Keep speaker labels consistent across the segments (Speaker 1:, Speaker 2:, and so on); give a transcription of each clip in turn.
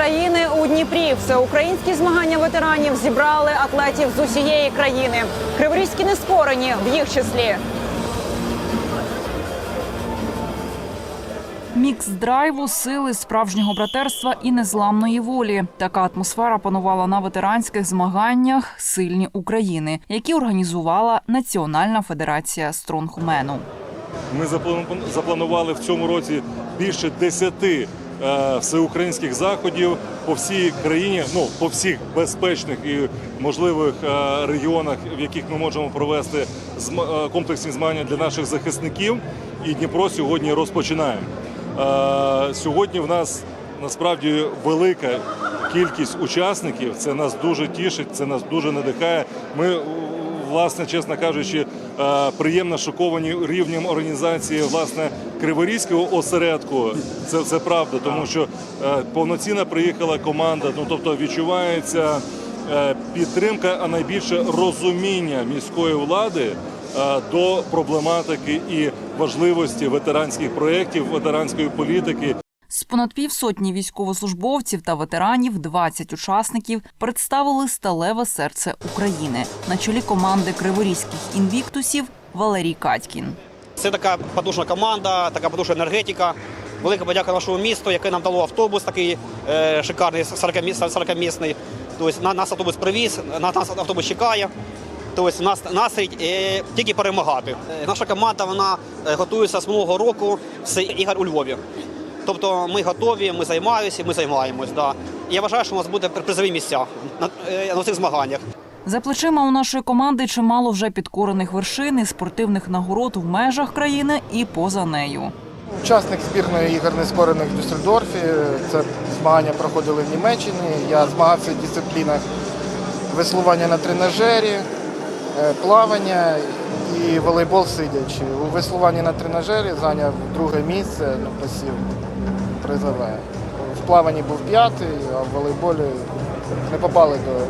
Speaker 1: України у Дніпрі. Всеукраїнські змагання ветеранів зібрали атлетів з усієї країни. Криворізькі нескорені в їх числі.
Speaker 2: Мікс драйву, сили, справжнього братерства і незламної волі. Така атмосфера панувала на ветеранських змаганнях Сильні України, які організувала Національна федерація стронгмену.
Speaker 3: Ми запланували в цьому році більше десяти всеукраїнських заходів по всій країні, ну по всіх безпечних і можливих е, регіонах, в яких ми можемо провести е, комплексні змагання для наших захисників. І Дніпро сьогодні розпочинаємо. Е, Сьогодні в нас насправді велика кількість учасників. Це нас дуже тішить, це нас дуже надихає. Ми власне, чесно кажучи, е, приємно шоковані рівнем організації власне Криворізького осередку. Це все правда, тому що е, повноцінно приїхала команда. Ну тобто відчувається е, підтримка, а найбільше розуміння міської влади до проблематики і важливості ветеранських проєктів, ветеранської політики.
Speaker 2: З понад півсотні військовослужбовців та ветеранів 20 учасників представили сталеве серце України на чолі команди криворізьких інвіктусів Валерій Катькін.
Speaker 4: Це така потужна команда, така потужна енергетика. Велика подяка нашому місту, яке нам дало автобус такий е, шикарний 40-місний. Тобто на- нас автобус привіз, на нас автобус чекає. Тобто нас настрій е, тільки перемагати. Е, наша команда вона е, готується з минулого року з ігор у Львові. Тобто ми готові, ми займаємося, ми займаємось. Да. І я вважаю, що у нас буде призові місця на, е, на цих змаганнях.
Speaker 2: За плечима у нашої команди чимало вже підкорених вершин і спортивних нагород в межах країни і поза нею.
Speaker 5: Учасник збірної ігор нескорених в Дюссельдорфі. Це змагання проходили в Німеччині. Я змагався в дисциплінах веслування на тренажері, е, плавання і волейбол сидячи. У веслуванні на тренажері зайняв друге місце, ну, посів призове. В плаванні був п'ятий, а в волейболі не попали до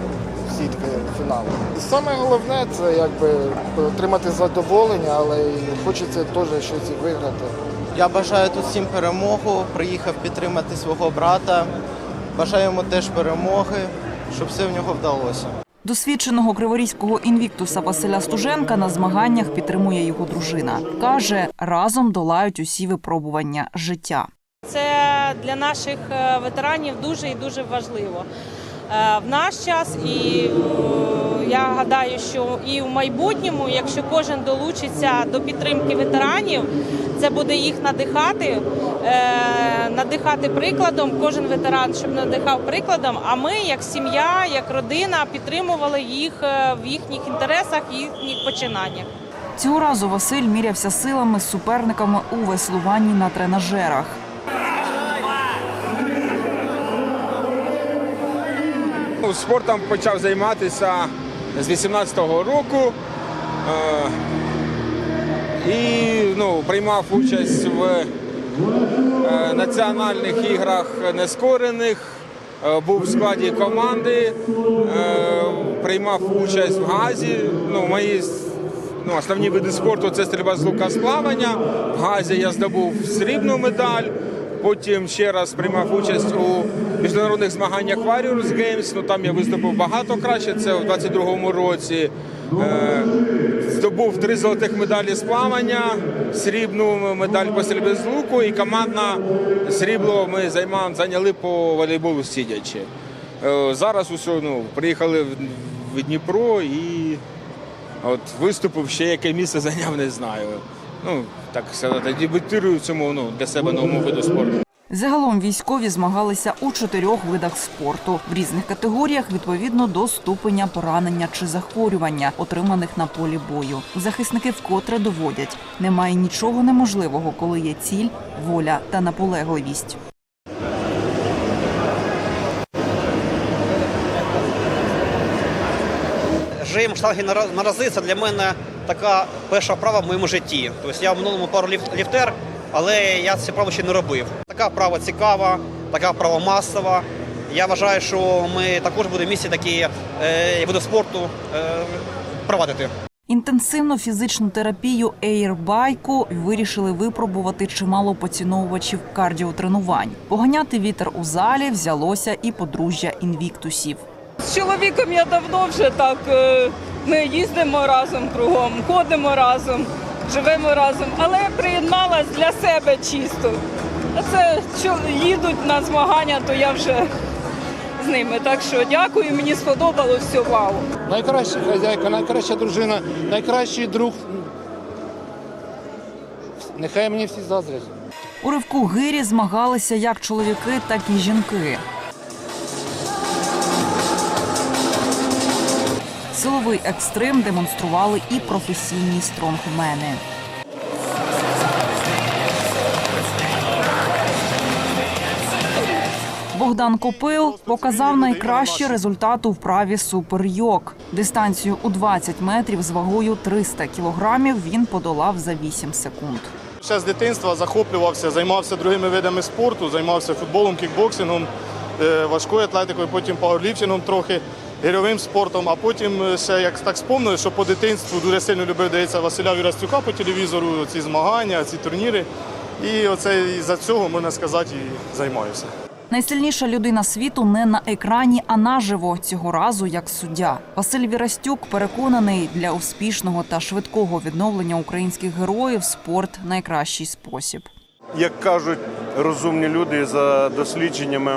Speaker 5: сітки фіналу. Саме головне це якби отримати задоволення, але й хочеться теж щось і виграти.
Speaker 6: Я бажаю тут всім перемогу. Приїхав підтримати свого брата. Бажаю йому теж перемоги, щоб все в нього вдалося.
Speaker 2: Досвідченого криворізького інвіктуса Василя Стуженка на змаганнях підтримує його дружина. Каже, разом долають усі випробування життя.
Speaker 7: Це для наших е, ветеранів дуже і дуже важливо. Е, В наш час, і е, я гадаю, що і в майбутньому, якщо кожен долучиться до підтримки ветеранів, це буде їх надихати, е, надихати прикладом. Кожен ветеран, щоб надихав прикладом. А ми, як сім'я, як родина, підтримували їх е, в їхніх інтересах, їхніх починаннях.
Speaker 2: Цього разу Василь мірявся силами з суперниками у веслуванні на тренажерах.
Speaker 8: Ну, Спортом почав займатися з 18-го року е, і ну, приймав участь в е, національних іграх нескорених, е, був в складі команди, приймав участь в газі. Ну, мої ну, основні види спорту це стрільба з лука з. В газі я здобув срібну медаль. Потім ще раз приймав участь у міжнародних змаганнях Warriors Games. Ну там я виступив багато краще. Це в 22-му році. Е, здобув три золотих медалі з плавання, срібну медаль по стрільбі з луку і командна срібло ми займали, зайняли по волейболу сидячи. Е, зараз усе, ну, приїхали в Дніпро і от виступив ще яке місце зайняв, не знаю. Ну, так сказати, дебютирую в цьому ну, для себе новому виду спорту.
Speaker 2: Загалом військові змагалися у чотирьох видах спорту в різних категоріях відповідно до ступеня поранення чи захворювання, отриманих на полі бою. Захисники вкотре доводять, немає нічого неможливого, коли є ціль, воля та наполегливість.
Speaker 4: Жим штанги на для мене така перша вправа в моєму житті. Тобто я в минулому пару ліфтер, але я цю вправу ще не робив. Така вправа цікава, така вправа масова. Я вважаю, що ми також будемо в місті такі е, види спорту е, провадити.
Speaker 2: Інтенсивну фізичну терапію ейрбайку вирішили випробувати чимало поціновувачів кардіотренувань. Поганяти вітер у залі взялося і подружжя інвіктусів.
Speaker 9: З чоловіком я давно вже так. е, Ми їздимо разом кругом, ходимо разом, живемо разом. Але я приєдналась для себе чисто. А це що їдуть на змагання, то я вже з ними. Так що дякую, мені сподобалось все вау.
Speaker 10: Найкраща хазяйка, найкраща дружина, найкращий друг. Нехай мені всі заздрять.
Speaker 2: У ривку гирі змагалися як чоловіки, так і жінки. Силовий екстрим демонстрували і професійні стронгмени. Богдан Копил показав найкращий результат у вправі суперйок. Дистанцію у 20 метрів з вагою 300 кілограмів він подолав за 8 секунд.
Speaker 10: Ще з дитинства захоплювався, займався другими видами спорту, займався футболом, кікбоксингом, е, важкою атлетикою, потім пауерліфтингом трохи, гірьовим спортом. А потім е, ще як так спомнили, що по дитинству дуже сильно любив дивитися Василя Вірастюка по телевізору, ці змагання, ці турніри. І оце за цього, можна сказати, і займаюся.
Speaker 2: Найсильніша людина світу не на екрані, а наживо цього разу як суддя. Василь Вірастюк переконаний, для успішного та швидкого відновлення українських героїв спорт найкращий спосіб.
Speaker 11: Як кажуть розумні люди за дослідженнями,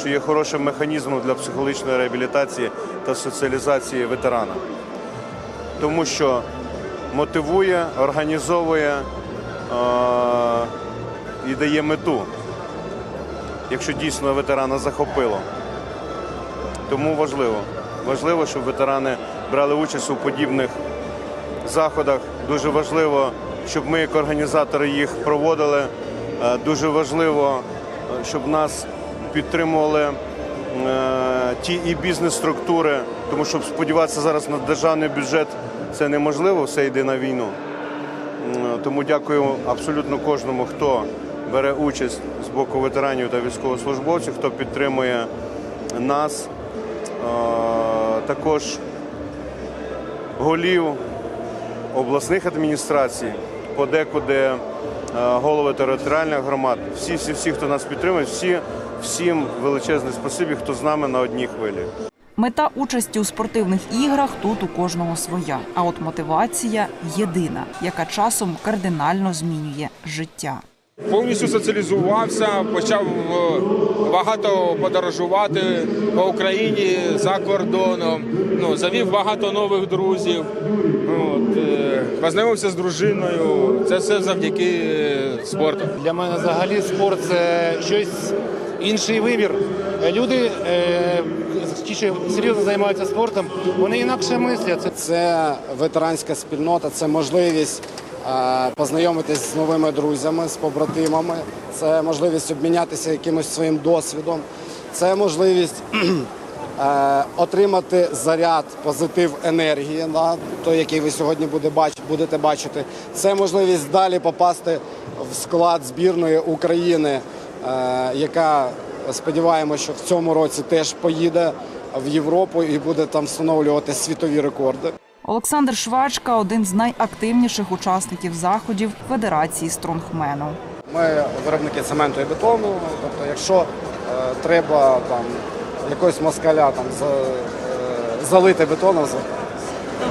Speaker 11: що є хорошим механізмом для психологічної реабілітації та соціалізації ветерана. Тому що мотивує, організовує е- і дає мету, якщо дійсно ветерана захопило. Тому важливо. Важливо, щоб ветерани брали участь у подібних заходах. Дуже важливо, щоб ми, як організатори, їх проводили. Е, Дуже важливо, е, щоб нас підтримували е, ті і бізнес-структури, тому що сподіватися зараз на державний бюджет це неможливо, все йде на війну. Тому дякую абсолютно кожному, хто бере участь з боку ветеранів та військовослужбовців, хто підтримує нас. Е, Також голів обласних адміністрацій, подекуди е, голови територіальних громад. Всі, всі, всі, хто нас підтримує, всі, всім величезне спасибі, хто з нами на одній хвилі.
Speaker 2: Мета участі у спортивних іграх тут у кожного своя. А от мотивація єдина, яка часом кардинально змінює життя.
Speaker 8: Повністю соціалізувався, почав е, багато подорожувати по Україні за кордоном. Ну, завів багато нових друзів. От, е, познайомився з дружиною. Це все завдяки е, спорту.
Speaker 10: Для мене взагалі спорт це щось інший вибір. Люди, е, що серйозно займаються спортом, вони інакше мислять. Це
Speaker 12: ветеранська спільнота, це можливість е, познайомитись з новими друзями, з побратимами, це можливість обмінятися якимось своїм досвідом, це можливість е, отримати заряд, позитив енергії, да, той, який ви сьогодні буде бач- будете бачити. Це можливість далі попасти в склад збірної України, яка сподіваємося, що в цьому році теж поїде в Європу і буде там встановлювати світові рекорди.
Speaker 2: Олександр Швачка один з найактивніших учасників заходів Федерації стронгмену.
Speaker 12: Ми виробники цементу і бетону. Тобто, якщо е, треба там якогось москаля там за, е, залити бетоном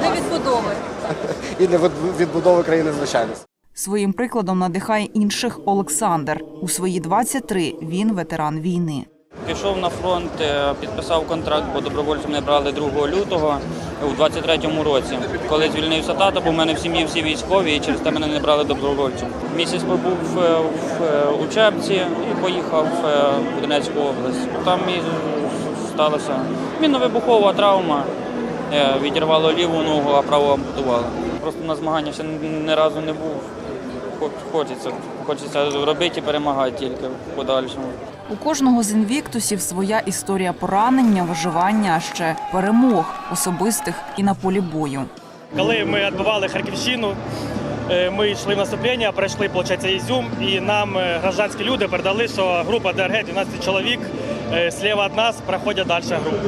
Speaker 9: Для відбудови.
Speaker 12: і для відбудови країни, звичайно.
Speaker 2: Своїм прикладом надихає інших Олександр. У свої 23 він ветеран війни.
Speaker 13: Пішов на фронт, е, підписав контракт, бо добровольцем не брали 2 лютого у 23-му році. Коли звільнився тато, бо в мене в сім'ї всі військові, і через те мене не брали добровольцем. Місяць побув е, в е, учебці і поїхав в Донецьку область. Там і сталося мінно-вибухова травма. Відірвало ліву ногу, а праву ампутувало. Просто на змаганнях ще ні разу не був. Хо- Хочеться, хочеться робити і перемагати тільки в подальшому.
Speaker 2: У кожного з інвіктусів своя історія поранення, виживання, а ще перемог особистих і на полі бою.
Speaker 14: Коли ми відбивали Харківщину, е, ми йшли в наступлення, пройшли, виходить, Ізюм, і нам е, гражданські люди передали, що група ДРГ 12 чоловік Слева від нас проходять далі групу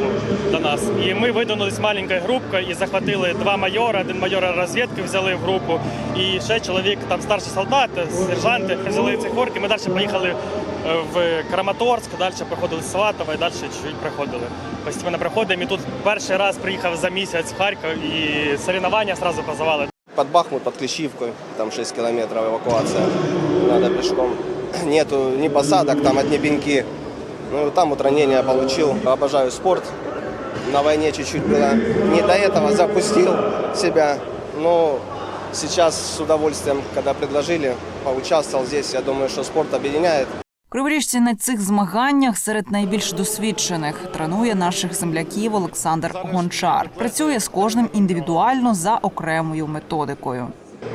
Speaker 14: до нас. І ми видвинулись маленькою групкою і захватили два майора, один майор розвідки взяли в групу, і ще чоловік, там старший солдат, сержанти, взяли цих орки. Ми далі поїхали е, в Краматорськ, далі проходили Сватово і далі чуть-чуть проходили. Постійно проходимо. І тут перший раз приїхав за місяць в Харків і соревнування одразу позвали.
Speaker 15: Под Бахмут, под Клещивкой, там 6 километров эвакуация, надо пешком. Нету ни посадок, там одни пеньки. Ну, там вот ранение получил. Обожаю спорт. На войне чуть-чуть было. Не до этого запустил себя. Но сейчас с удовольствием, когда предложили, поучаствовал здесь. Я думаю, что спорт объединяет.
Speaker 2: Криворіжці на цих змаганнях серед найбільш досвідчених тренує наших земляків Олександр Гончар. Працює з кожним індивідуально за окремою методикою.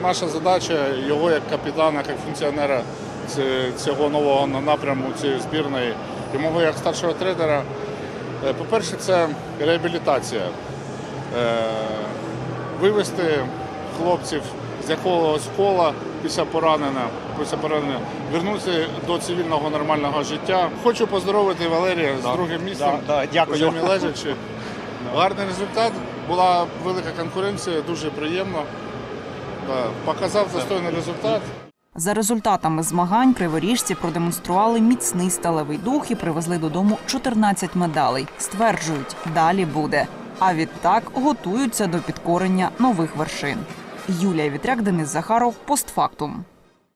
Speaker 5: Наша задача його як капітана, як функціонера ц- цього нового напряму цієї збірної і мого як старшого тренера. е, По-перше, це реабілітація. Е, Вивести хлопців з якогось кола після поранення, після поранення, вернутися до цивільного нормального життя. Хочу поздоровити Валерія з другим місцем.
Speaker 16: Да, да, дякую.
Speaker 5: Лежачи. Гарний результат. Була велика конкуренція, дуже приємно. Показав достойний результат.
Speaker 2: За результатами змагань криворіжці продемонстрували міцний сталевий дух і привезли додому 14 медалей. Стверджують, далі буде. А відтак готуються до підкорення нових вершин. Юлія Вітряк, Денис Захаров, постфактум.